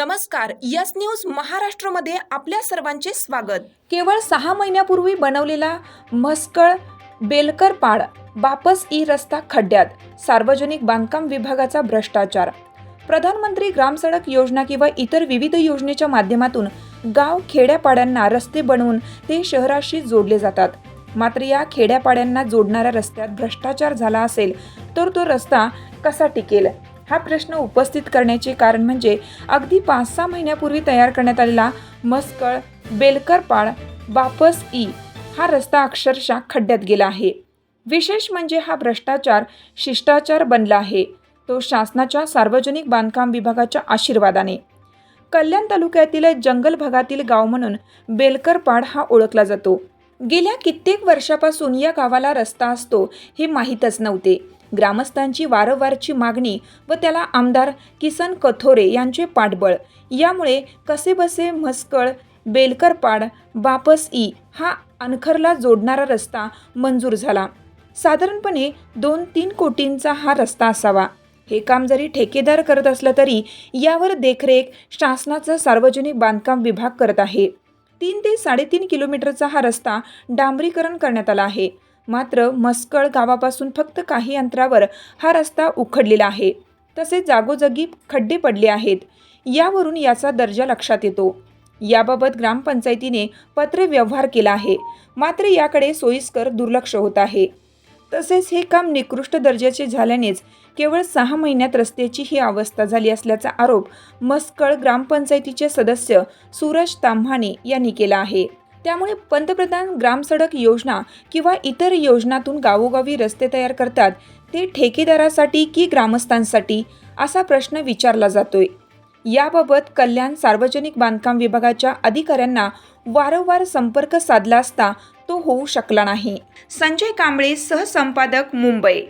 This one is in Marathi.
नमस्कार यस न्यूज महाराष्ट्रमध्ये आपल्या सर्वांचे स्वागत. केवळ सहा महिन्यापूर्वी बनवलेला म्हस्कळ बेलकरपाड बापस ई रस्ता खड्ड्यात सार्वजनिक बांधकाम विभागाचा भ्रष्टाचार. प्रधानमंत्री ग्रामसडक योजना किंवा इतर विविध योजनेच्या माध्यमातून गाव खेड्यापाड्यांना रस्ते बनवून ते शहराशी जोडले जातात. मात्र या खेड्यापाड्यांना जोडणाऱ्या रस्त्यात भ्रष्टाचार झाला असेल तर तो रस्ता कसा टिकेल? हा प्रश्न उपस्थित करण्याचे कारण म्हणजे अगदी पाच सहा महिन्यापूर्वी तयार करण्यात आलेला मस्कळ बेलकरपाड बापस ई हा रस्ता अक्षरशः खड्ड्यात गेला आहे. विशेष म्हणजे हा भ्रष्टाचार शिष्टाचार बनला आहे. तो शासनाच्या सार्वजनिक बांधकाम विभागाच्या आशीर्वादाने. कल्याण तालुक्यातील जंगल भागातील गाव म्हणून बेलकरपाड हा ओळखला जातो. गेल्या कित्येक वर्षापासून या गावाला रस्ता असतो हे माहीतच नव्हते. ग्रामस्थांची वारंवारची मागणी व त्याला आमदार किसन कथोरे यांचे पाठबळ. यामुळे कसेबसे म्हसकळ बेलकरपाड बापस ई हा अनखरला जोडणारा रस्ता मंजूर झाला. साधारणपणे दोन तीन कोटींचा हा रस्ता असावा. हे काम जरी ठेकेदार करत असलं तरी यावर देखरेख शासनाचं सार्वजनिक बांधकाम विभाग करत आहे. तीन ते साडेतीन किलोमीटरचा हा रस्ता डांबरीकरण करण्यात आला आहे. मात्र मस्कळ गावापासून फक्त काही अंतरावर हा रस्ता उखडलेला आहे. तसेच जागोजागी खड्डे पडले आहेत. यावरून याचा दर्जा लक्षात येतो. याबाबत ग्रामपंचायतीने पत्रव्यवहार केला आहे. मात्र याकडे सोयीस्कर दुर्लक्ष होत आहे. तसेच हे काम निकृष्ट दर्जाचे झाल्यानेच केवळ सहा महिन्यात रस्त्याची ही अवस्था झाली असल्याचा आरोप मस्कळ ग्रामपंचायतीचे सदस्य सूरज तांभाणे यांनी केला आहे. त्यामुळे पंतप्रधान ग्रामसडक योजना किंवा इतर योजनातून गावोगावी रस्ते तयार करतात ते ठेकेदारासाठी की ग्रामस्थांसाठी? असा प्रश्न विचारला जातोय. याबाबत कल्याण सार्वजनिक बांधकाम विभागाच्या अधिकाऱ्यांना वारंवार संपर्क साधला असता तो होऊ शकला नाही. संजय कांबळे सहसंपादक मुंबई.